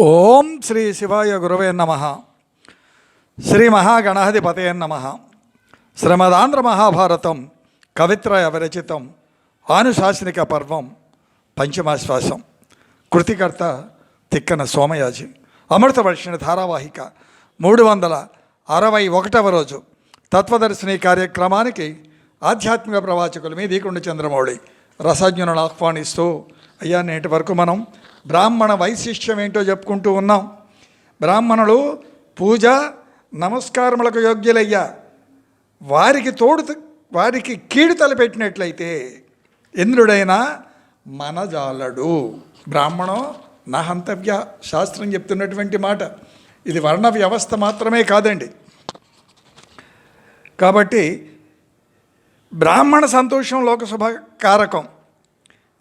ఓం శ్రీ శివాయ గురవే నమ. శ్రీ మహాగణాధిపతయ నమ. శ్రమదాంధ్ర మహాభారతం కవిత్రయ విరచితం ఆనుశాసనిక పర్వం పంచమాశ్వాసం. కృతికర్త తిక్కన సోమయాజి. అమృతవర్షిణ ధారావాహిక మూడు వందల అరవై ఒకటవ రోజు. తత్వదర్శిని కార్యక్రమానికి ఆధ్యాత్మిక ప్రవాచకులు మీ దీకుండ చంద్రమౌళి. రసజ్ఞులను ఆహ్వానిస్తూ అయ్యా నేటి వరకు మనం బ్రాహ్మణ వైశిష్ట్యం ఏంటో చెప్పుకుంటూ ఉన్నాం. బ్రాహ్మణులు పూజ నమస్కారములకు యోగ్యులయ్యా. వారికి తోడు వారికి కీడు తలపెట్టినట్లయితే ఇంద్రుడైనా మనజాలడు. బ్రాహ్మణం నా హంతవ్య శాస్త్రం చెప్తున్నటువంటి మాట. ఇది వర్ణ వ్యవస్థ మాత్రమే కాదండి. కాబట్టి బ్రాహ్మణ సంతోషం లోకసభ కారకం.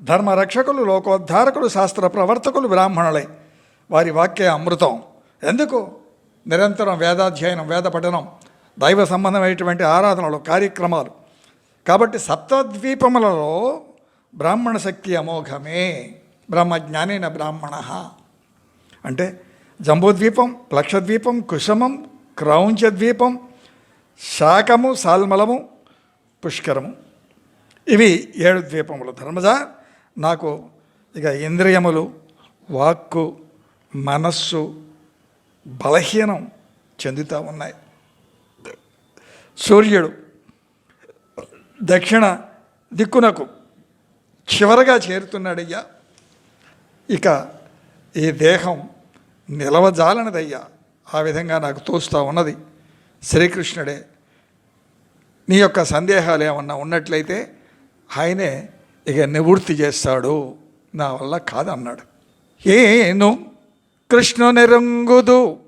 ధర్మరక్షకులు లోకోద్ధారకులు శాస్త్ర ప్రవర్తకులు బ్రాహ్మణులే. వారి వాక్య అమృతం. ఎందుకు? నిరంతరం వేదాధ్యయనం వేద పఠనం దైవ సంబంధమైనటువంటి ఆరాధనలు కార్యక్రమాలు. కాబట్టి సప్తద్వీపములలో బ్రాహ్మణ శక్తి అమోఘమే. బ్రహ్మజ్ఞానైన బ్రాహ్మణ. అంటే జంబూద్వీపం లక్షద్వీపం కుశమం క్రౌంచద్వీపం శాకము సాల్మలము పుష్కరము. ఇవి ఏడు ద్వీపములు. ధర్మజ నాకు ఇక ఇంద్రియములు వాక్కు మనస్సు బలహీనం చెందుతూ ఉన్నాయి. సూర్యుడు దక్షిణ దిక్కునకు చివరగా చేరుతున్నాడయ్యా. ఇక ఈ దేహం నిలవజాలనిదయ్యా. ఆ విధంగా నాకు తోస్తూ ఉన్నది. శ్రీకృష్ణుడే. నీ యొక్క సందేహాలు ఏమన్నా ఉన్నట్లయితే ఆయనే ఇక నివృత్తి చేస్తాడు. నా వల్ల కాదన్నాడు. ఏను కృష్ణుని రంగుదు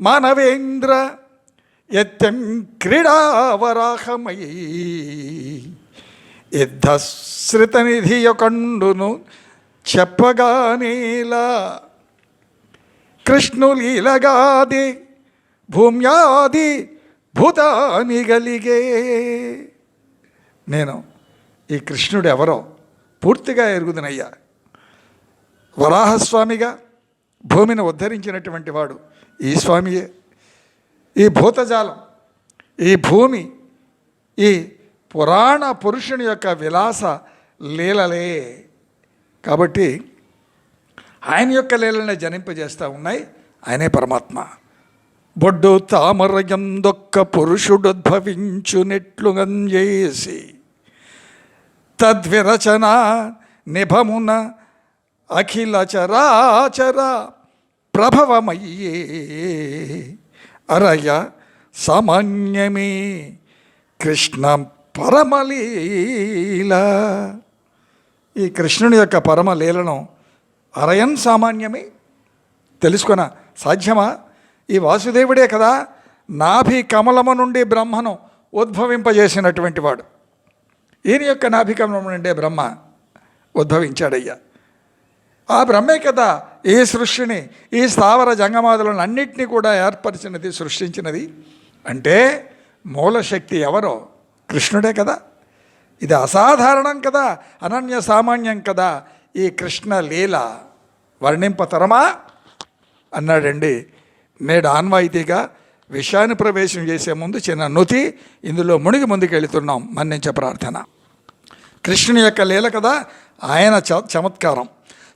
మానవేంద్ర ఎత్తం క్రీడావరాహమయీ. యుద్ధశ్రుతనిధి యొకండును చెప్పగానేలా కృష్ణులీలగాది భూమ్యాది భూతాని గలిగే నేను ఈ కృష్ణుడు ఎవరో పూర్తిగా ఎరుగుదనయ్యా. వరాహస్వామిగా భూమిని ఉద్ధరించినటువంటి వాడు ఈ స్వామియే. ఈ భూతజాలం ఈ భూమి ఈ పురాణ పురుషుని యొక్క విలాస లీలలే. కాబట్టి ఆయన యొక్క లీలనే జనింపజేస్తూ ఉన్నాయి. ఆయనే పరమాత్మ. బొడ్డు తామరయందొక్క పురుషుడుద్భవించునెట్లుగంజేసి తద్విరచన నిభమున అఖిల చరాచర ప్రభవమయ్యే అరయ సామాన్యమే కృష్ణ పరమలీల. ఈ కృష్ణుని యొక్క పరమలీలను అరయన్ సామాన్యమే. తెలుసుకున సాధ్యమా? ఈ వాసుదేవుడే కదా నాభి కమలము నుండి బ్రహ్మను ఉద్భవింపజేసినటువంటి వాడు. ఈయన యొక్క నాభికమనం నుండే బ్రహ్మ ఉద్భవించాడయ్యా. ఆ బ్రహ్మే కదా ఈ సృష్టిని ఈ స్థావర జంగమాదులను అన్నిటినీ కూడా ఏర్పరిచినది సృష్టించినది. అంటే మూలశక్తి ఎవరో? కృష్ణుడే కదా. ఇది అసాధారణం కదా అనన్య సామాన్యం కదా. ఈ కృష్ణ లీల వర్ణింపతరమా అన్నాడండి. నేడు ఆన్వాయితీగా విషయాన్ని ప్రవేశం చేసే ముందు చిన్న నుతి ఇందులో మునిగి ముందుకు వెళుతున్నాం మన్నించే ప్రార్థన. కృష్ణుని యొక్క లీల కదా ఆయన చ చమత్కారం.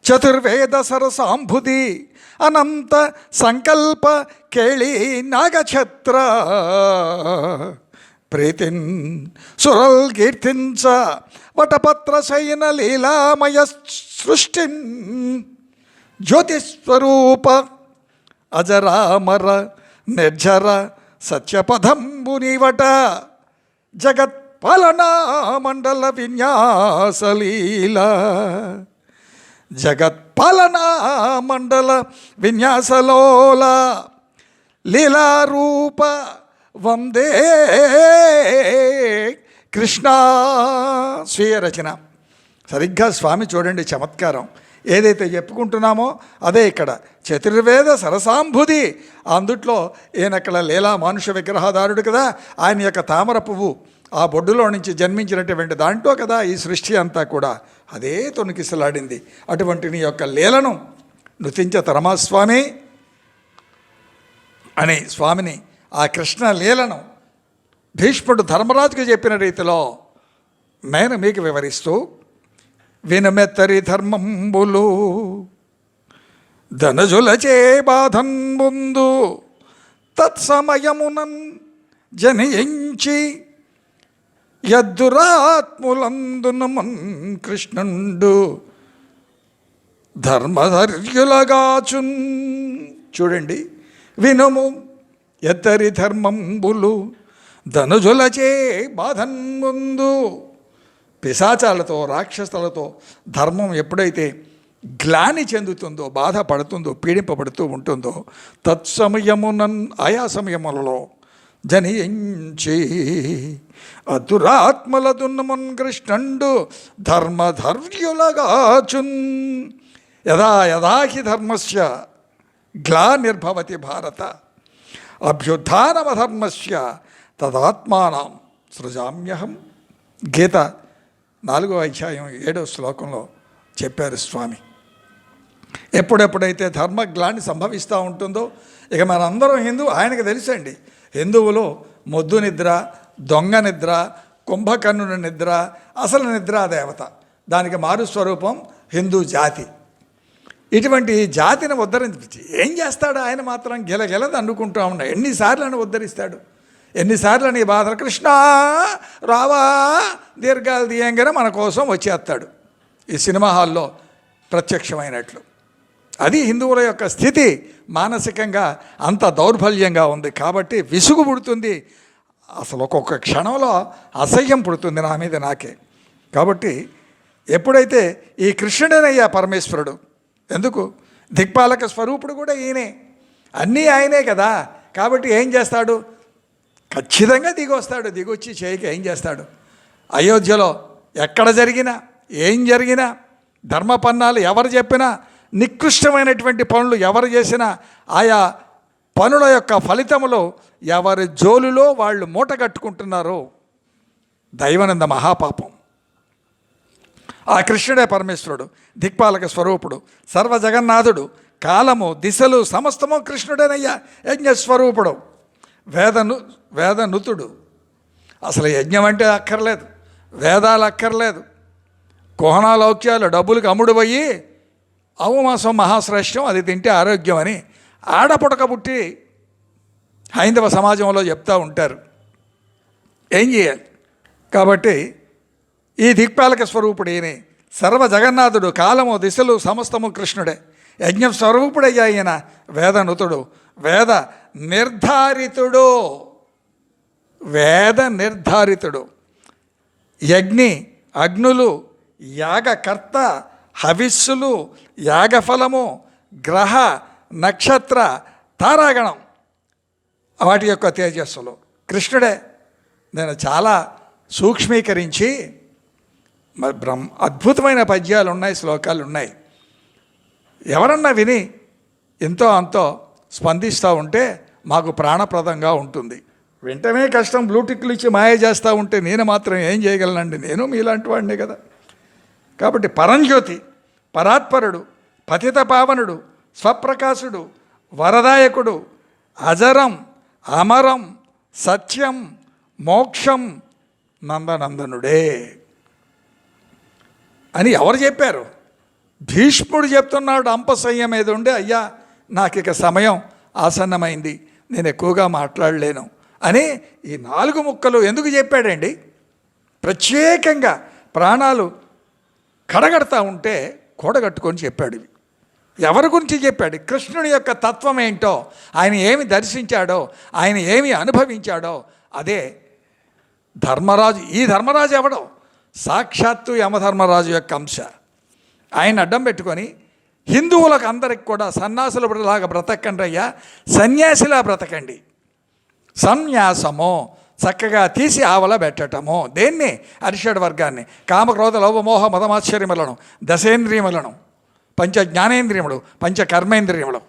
చతుర్వేద సరసాంభుది అనంత సంకల్ప కేళి నాగఛత్ర. ప్రీతిన్ సురల్ కీర్తించ వటపత్ర శయన లీలామయ సృష్టి జ్యోతిస్వరూప అజరామర నిర్జర సత్యపథంబునివట జగత్ పలనా మండల విన్యాసలీల. జగత్పాలనా మండల విన్యాసలోల. లీలారూప వందే కృష్ణ స్వీయ రచన. సరిగ్గా స్వామి చూడండి చమత్కారం. ఏదైతే చెప్పుకుంటున్నామో అదే ఇక్కడ. చతుర్వేద సరసాంబుది. అందుట్లో ఈయనక్కడ లీలా మానుష విగ్రహదారుడు కదా. ఆయన యొక్క తామర పువ్వు. ఆ బొడ్డులో నుంచి జన్మించినటువంటి దాంట్లో కదా ఈ సృష్టి అంతా కూడా. అదే తొణికిసలాడింది. అటువంటి నీ యొక్క లీలను నృతించ తరమాస్వామి అని స్వామిని ఆ కృష్ణ లీలను భీష్ముడు ధర్మరాజుకు చెప్పిన రీతిలో నేను మీకు వివరిస్తూ వినమెత్తరి ధర్మంబులు ధనజులచే బాధన్ ముందు తత్సమయమునన్ జనయించి యద్దురాత్ములందునమన్ కృష్ణుండు ధర్మధర్యులగాచున్. చూడండి వినుము ఎత్తరి ధర్మంబులు ధనుజులచే బాధన్ ముందు. పిశాచాలతో రాక్షసులతో ధర్మం ఎప్పుడైతే గ్లాని చెందుతుందో బాధపడుతుందో పీడింపబడుతూ ఉంటుందో తత్సమయమునన్ ఆయా సమయములలో జనించి అదురాత్మల దున్నమున్ కృష్ణుడు ధర్మధర్యులగాచున్ యదా యదాహి హి గ్లా నిర్భవతి భారత. అభ్యుత్నమధర్మస్య తదాత్మానం సృజామ్యహం. గీత నాలుగో అధ్యాయం ఏడో శ్లోకంలో చెప్పారు స్వామి. ఎప్పుడెప్పుడైతే ధర్మగ్లాని సంభవిస్తూ ఉంటుందో ఇక మనందరం హిందూ ఆయనకు తెలుసండి. హిందువులు మొద్దు నిద్ర దొంగ నిద్ర కుంభకర్ణుని నిద్ర అసలు నిద్ర దేవత. దానికి మారు స్వరూపం హిందూ జాతి. ఇటువంటి జాతిని ఉద్ధరించి ఏం చేస్తాడు ఆయన మాత్రం? గిలగిలది అనుకుంటూ ఉన్నా ఎన్నిసార్లు అని ఉద్ధరిస్తాడు? ఎన్నిసార్లు నీ బాధలు? కృష్ణ రావా దీర్ఘాలు తీయంగానే మన కోసం వచ్చేస్తాడు. ఈ సినిమా హాల్లో ప్రత్యక్షమైనట్లు. అది హిందువుల యొక్క స్థితి మానసికంగా అంత దౌర్బల్యంగా ఉంది. కాబట్టి విసుగు పుడుతుంది. అసలు ఒక్కొక్క క్షణంలో అసహ్యం పుడుతుంది నా మీద నాకే. కాబట్టి ఎప్పుడైతే ఈ కృష్ణుడేనయ్యా పరమేశ్వరుడు ఎందుకు? దిక్పాలక స్వరూపుడు కూడా ఈయనే. అన్నీ ఆయనే కదా. కాబట్టి ఏం చేస్తాడు? ఖచ్చితంగా దిగొస్తాడు. దిగొచ్చి చేయక ఏం చేస్తాడు? అయోధ్యలో ఎక్కడ జరిగినా ఏం జరిగినా ధర్మపన్నాలు ఎవరు చెప్పినా నికృష్టమైనటువంటి పనులు ఎవరు చేసినా ఆయా పనుల యొక్క ఫలితములో ఎవరి జోలులో వాళ్ళు మూట కట్టుకుంటున్నారో దైవనంద మహాపాపం. ఆ కృష్ణుడే పరమేశ్వరుడు దిక్పాలక స్వరూపుడు సర్వ జగన్నాథుడు కాలము దిశలు సమస్తము కృష్ణుడేనయ్యా యజ్ఞస్వరూపుడు వేదను వేదనుతుడు. అసలు యజ్ఞం అంటే అక్కర్లేదు వేదాలు అక్కర్లేదు. కుహనాలౌక్యాలు డబ్బులకు అమ్ముడు పోయి అవమాసం మహాశ్రేష్టం అది తింటే ఆరోగ్యం అని ఆడపుడక పుట్టి హైందవ సమాజంలో చెప్తూ ఉంటారు. ఏం చేయాలి? కాబట్టి ఈ దిక్పాలక స్వరూపుడేని. సర్వ జగన్నాథుడు కాలము దిశలు సమస్తము కృష్ణుడే. యజ్ఞ స్వరూపుడే అయిన వేదనుతుడు. వేద నిర్ధారితుడు. వేద నిర్ధారితుడు. యజ్ఞి అగ్నులు యాగకర్త హవిస్సులు యాగఫలము గ్రహ నక్షత్ర తారాగణం వాటి యొక్క తేజస్సులు. కృష్ణుడే నేను చాలా సూక్ష్మీకరించి మరి బ్రహ్మ అద్భుతమైన పద్యాలు ఉన్నాయి శ్లోకాలు ఉన్నాయి ఎవరన్నా విని ఎంతో అంతో స్పందిస్తూ ఉంటే మాకు ప్రాణప్రదంగా ఉంటుంది. వెంటనే కష్టం బ్లూటిక్లు ఇచ్చి మాయ చేస్తూ ఉంటే నేను మాత్రం ఏం చేయగలనండి? నేను మీలాంటి వాడినే కదా. కాబట్టి పరంజ్యోతి పరాత్పరుడు పతిత పావనుడు స్వప్రకాశుడు వరదాయకుడు అజరం అమరం సత్యం మోక్షం నందనందనుడే అని ఎవరు చెప్పారు? భీష్ముడు చెప్తున్నాడు అంపసయ్యం మీద ఉండే అయ్యా నాకు ఇక సమయం ఆసన్నమైంది నేను ఎక్కువగా మాట్లాడలేను అని ఈ నాలుగు ముక్కలు ఎందుకు చెప్పాడండి? ప్రత్యేకంగా ప్రాణాలు కడగడతా ఉంటే కూడగట్టుకొని చెప్పాడు ఇవి. ఎవరి గురించి చెప్పాడు? కృష్ణుని యొక్క తత్వం ఏంటో ఆయన ఏమి దర్శించాడో ఆయన ఏమి అనుభవించాడో అదే ధర్మరాజు. ఈ ధర్మరాజు ఎవడో? సాక్షాత్తు యమధర్మరాజు యొక్క అంశ. ఆయన అడ్డం పెట్టుకొని హిందువులకు అందరికి కూడా సన్యాసుల లాగా బ్రతకండి అయ్యా సన్యాసిలా బ్రతకండి. సన్యాసము చక్కగా తీసి ఆవల పెట్టటము. దేన్ని? అరిషడ్ వర్గాన్ని. కామక్రోధ లోభమోహ మతమాశ్చర్యములను దశేంద్రియములను. పంచ జ్ఞానేంద్రియములు. పంచ కర్మేంద్రియములు.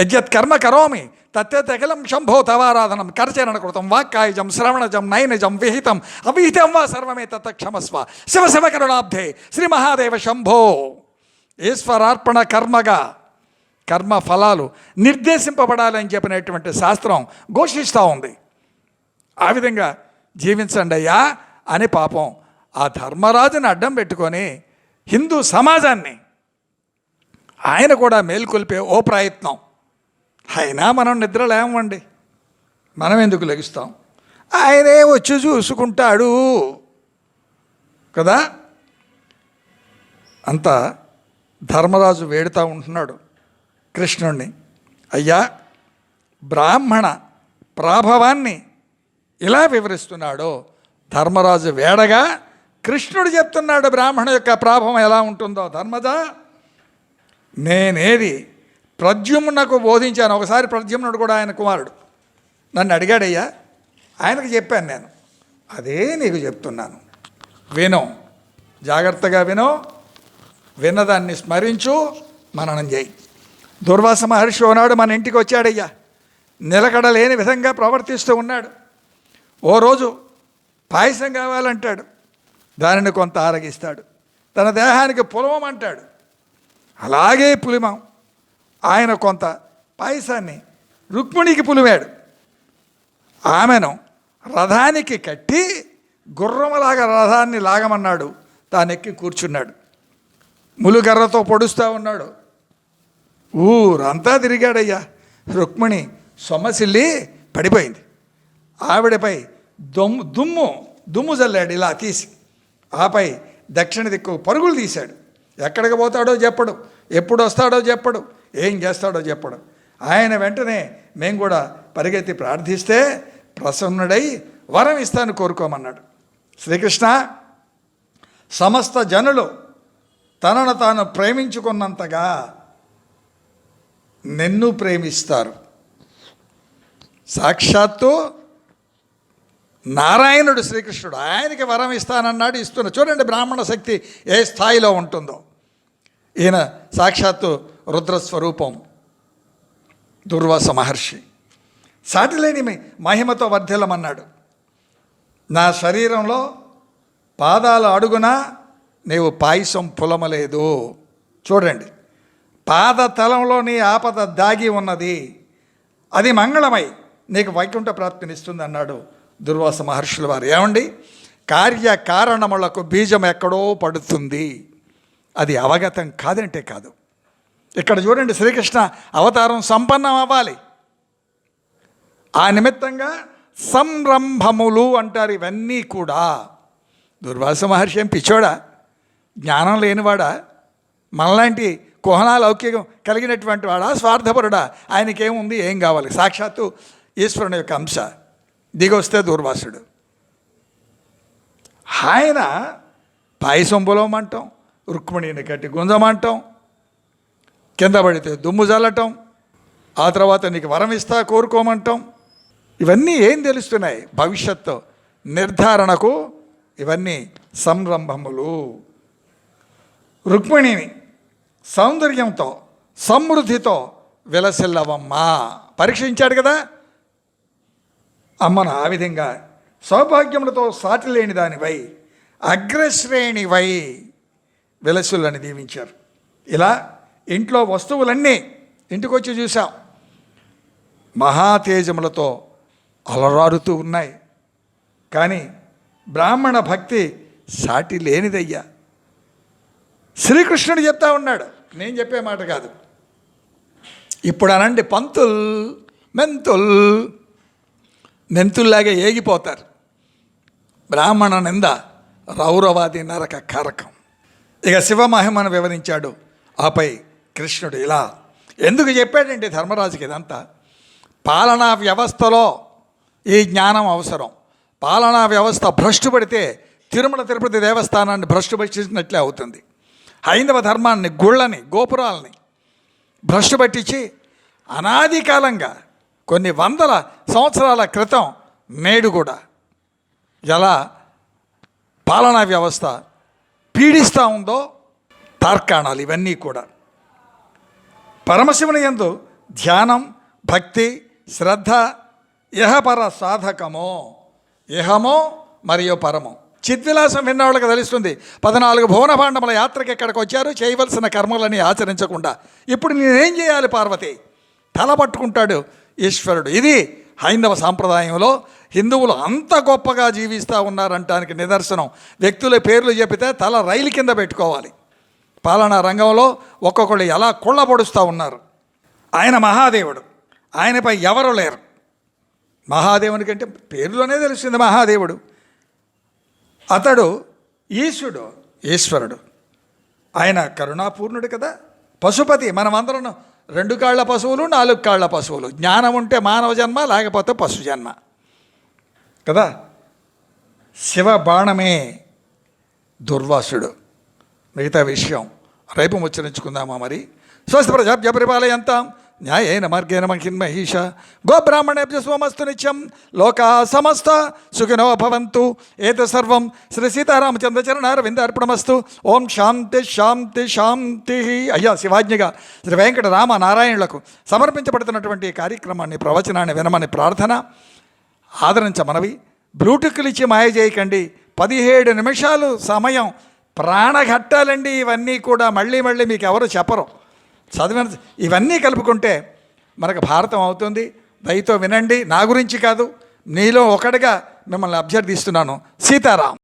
యజ్జత్ కర్మ కరోమి. తత్తెతకలం శంభో తవారాధనం. కరచరణ కృతం వాక్కాయజం శ్రవణజం నయనజం విహితం. అవిహితం వా సర్వమే తత్త క్షమస్వ. శివ శివ కరుణాబ్ధే. శ్రీ మహాదేవ శంభో. ఈశ్వరార్పణ కర్మగా. కర్మ ఫలాలు నిర్దేశింపబడాలని చెప్పినటువంటి శాస్త్రం ఘోషిస్తూ ఉంది. ఆ విధంగా జీవించండి అయ్యా అని పాపం ఆ ధర్మరాజుని అడ్డం పెట్టుకొని హిందూ సమాజాన్ని ఆయన కూడా మేల్కొల్పే ఓ ప్రయత్నం. అయినా మనం నిద్ర లేమండి మనం ఎందుకు లెగిస్తాం? ఆయనే వచ్చి చూసుకుంటాడు. కదా? అంతా ధర్మరాజు వేడుతూ ఉంటున్నాడు కృష్ణుణ్ణి. అయ్యా బ్రాహ్మణ ప్రాభవాన్ని ఇలా వివరిస్తున్నాడో ధర్మరాజు వేడగా కృష్ణుడు చెప్తున్నాడు బ్రాహ్మణ యొక్క ప్రాభవం ఎలా ఉంటుందో. ధర్మజ నేనేది ప్రద్యుమ్నకు బోధించాను. ఒకసారి ప్రద్యుమ్నుడు కూడా ఆయన కుమారుడు. నన్ను అడిగాడయ్యా ఆయనకు చెప్పాను నేను. అదే నీకు చెప్తున్నాను. విను జాగ్రత్తగా విను విన్నదాన్ని స్మరించు మననం చేయి. దుర్వాస మహర్షి ఓనాడు మన ఇంటికి వచ్చాడయ్యా. నిలకడ లేని విధంగా ప్రవర్తిస్తూ ఉన్నాడు. ఓ రోజు పాయసం కావాలంటాడు. దానిని కొంత ఆరగిస్తాడు. తన దేహానికి పులమం అంటాడు. అలాగే పులిమం. ఆయన కొంత పాయసాన్ని రుక్మిణికి పులిమాడు. ఆమెను రథానికి కట్టి గుర్రమలాగా రథాన్ని లాగమన్నాడు. తానెక్కి కూర్చున్నాడు. ములుగర్రతో పొడుస్తూ ఉన్నాడు. ఊరంతా తిరిగాడయ్యా. రుక్మిణి సొమ్మసిల్లి పడిపోయింది. ఆవిడపై దొమ్ము దుమ్ము దుమ్ము చల్లాడు ఇలా తీసి. ఆపై దక్షిణ దిక్కు పరుగులు తీశాడు. ఎక్కడికి పోతాడో చెప్పడు. ఎప్పుడు వస్తాడో చెప్పడు. ఏం చేస్తాడో చెప్పడు. ఆయన వెంటనే మేము కూడా పరిగెత్తి ప్రార్థిస్తే ప్రసన్నుడై వరం ఇస్తాను కోరుకోమన్నాడు. శ్రీకృష్ణ సమస్త జనులు తనను తాను ప్రేమించుకున్నంతగా నిన్ను ప్రేమిస్తారు. సాక్షాత్తు నారాయణుడు శ్రీకృష్ణుడు ఆయనకి వరం ఇస్తానన్నాడు ఇస్తున్నా చూడండి బ్రాహ్మణ శక్తి ఏ స్థాయిలో ఉంటుందో. ఈయన సాక్షాత్తు రుద్రస్వరూపం దుర్వాస మహర్షి. సాటిలేని మహిమతో వర్ధిల్లమన్నాడు. నా శరీరంలో పాదాల అడుగున నీవు పాయసం పులమలేదు. చూడండి పాదతలంలో నీ ఆపద దాగి ఉన్నది. అది మంగళమై నీకు వైకుంఠ ప్రాప్తినిస్తుంది అన్నాడు దుర్వాస మహర్షుల వారు. ఏమండి? కార్యకారణములకు బీజం ఎక్కడో పడుతుంది. అది అవగతం కాదంటే కాదు. ఇక్కడ చూడండి శ్రీకృష్ణ అవతారం సంపన్నం అవ్వాలి. ఆ నిమిత్తంగా సంరంభములు అంటారు ఇవన్నీ కూడా. దుర్వాస మహర్షి ఏం పిచ్చోడా? జ్ఞానం లేనివాడా? మనలాంటి కుహనా లౌకికం కలిగినటువంటి వాడా? స్వార్థపరుడా? ఆయనకేముంది? ఏం కావాలి? సాక్షాత్తు ఈశ్వరుని యొక్క అంశ. దిగొస్తే దూర్వాసుడు. ఆయన పాయసం పొలవమంటాం రుక్మిణిని కట్టి గుంజమంటాం కింద పడితే దుమ్ము జల్లటం ఆ తర్వాత నీకు వరం ఇస్తా కోరుకోమంటాం. ఇవన్నీ ఏం తెలుస్తున్నాయి? భవిష్యత్తు నిర్ధారణకు ఇవన్నీ సంరంభములు. రుక్మిణిని సౌందర్యంతో సమృద్ధితో విలసిల్లవమ్మా. పరీక్షించాడు కదా? అమ్మను ఆ విధంగా సౌభాగ్యములతో సాటి లేని దానివై అగ్రశ్రేణివై విలసులని దీవించారు. ఇలా ఇంట్లో వస్తువులన్నీ ఇంటికి వచ్చి చూసాం మహాతేజములతో అలరారుతూ ఉన్నాయి. కానీ బ్రాహ్మణ భక్తి సాటి లేనిదయ్యా శ్రీకృష్ణుడు చెప్తా ఉన్నాడు నేను చెప్పే మాట కాదు. ఇప్పుడు అనండి పంతుల్ మెంతుల్ నెంతుల్లాగే ఏగిపోతారు. బ్రాహ్మణ నింద రౌరవాది నరక కారకం. ఇక శివమహిమను వివరించాడు. ఆపై కృష్ణుడు ఇలా ఎందుకు చెప్పాడండి ధర్మరాజుకి ఇదంతా? పాలనా వ్యవస్థలో ఈ జ్ఞానం అవసరం. పాలనా వ్యవస్థ భ్రష్టు పడితే తిరుమల తిరుపతి దేవస్థానాన్ని భ్రష్టుపట్టించినట్లే అవుతుంది. హైందవ ధర్మాన్ని గుళ్ళని గోపురాలని భ్రష్టు పట్టించి అనాది కాలంగా కొన్ని వందల సంవత్సరాల క్రితం నేడు కూడా ఎలా పాలనా వ్యవస్థ పీడిస్తూ ఉందో తార్కాణాలు ఇవన్నీ కూడా. పరమశివుని యందు ధ్యానం భక్తి శ్రద్ధ ఇహపర సాధకమో ఇహమో మరియు పరమో. చిద్విలాసం విన్నవాళ్ళకి తెలుస్తుంది పద్నాలుగు భువన భాండముల యాత్రకి ఎక్కడికి వచ్చారు? చేయవలసిన కర్మలని ఆచరించకుండా. ఇప్పుడు నేనేం చేయాలి పార్వతి? తల పట్టుకుంటాడు ఈశ్వరుడు. ఇది హైందవ సాంప్రదాయంలో హిందువులు అంత గొప్పగా జీవిస్తూ ఉన్నారంటానికి నిదర్శనం. వ్యక్తుల పేర్లు చెబితే తల రైలు కింద పెట్టుకోవాలి. పాలనా రంగంలో ఒక్కొక్కళ్ళు ఎలా కుళ్ళబొడుస్తూ ఉన్నారు. ఆయన మహాదేవుడు. ఆయనపై ఎవరు లేరు. మహాదేవుని కంటే పేరులోనే తెలుస్తుంది మహాదేవుడు. అతడు ఈశ్వరుడు ఈశ్వరుడు. ఆయన కరుణాపూర్ణుడు కదా. పశుపతి మనమందరం రెండు కాళ్ళ పశువులు నాలుగు కాళ్ళ పశువులు. జ్ఞానం ఉంటే మానవ జన్మ లేకపోతే పశు జన్మ. కదా? శివ బాణమే దుర్వాసుడు. మిగతా విషయం. రేపు ముచ్చరించుకుందామా మరి? స్వస్థ ప్రజాభ్య పరిపాలయంతాం. న్యాయేన మార్గేణ మహిన్మహీష గోబ్రాహ్మణేభ్య స్వమస్తు నిత్యం లోకా సమస్త సుఖినో భవంతు. ఏత సర్వం శ్రీ సీతారామచంద్రచరణారవింద అర్పణమస్తు ఓం శాంతి శాంతి శాంతి. అయ్యా శివాజ్ఞగా శ్రీ వెంకట రామ నారాయణులకు సమర్పించబడుతున్నటువంటి కార్యక్రమాన్ని ప్రవచనాన్ని వినమని ప్రార్థన ఆదరించమనవి బ్లూటూత్లు ఇచ్చి మాయ చేయకండి. పదిహేడు నిమిషాలు సమయం ప్రాణఘట్టాలండి. ఇవన్నీ కూడా మళ్ళీ మళ్ళీ మీకు ఎవరు చెప్పరు. చదివిన ఇవన్నీ కలుపుకుంటే మనకు భారతం అవుతుంది. దయతో వినండి. నా గురించి కాదు. నీలో ఒకటిగా మిమ్మల్ని అభ్యర్థిస్తున్నాను. సీతారాం.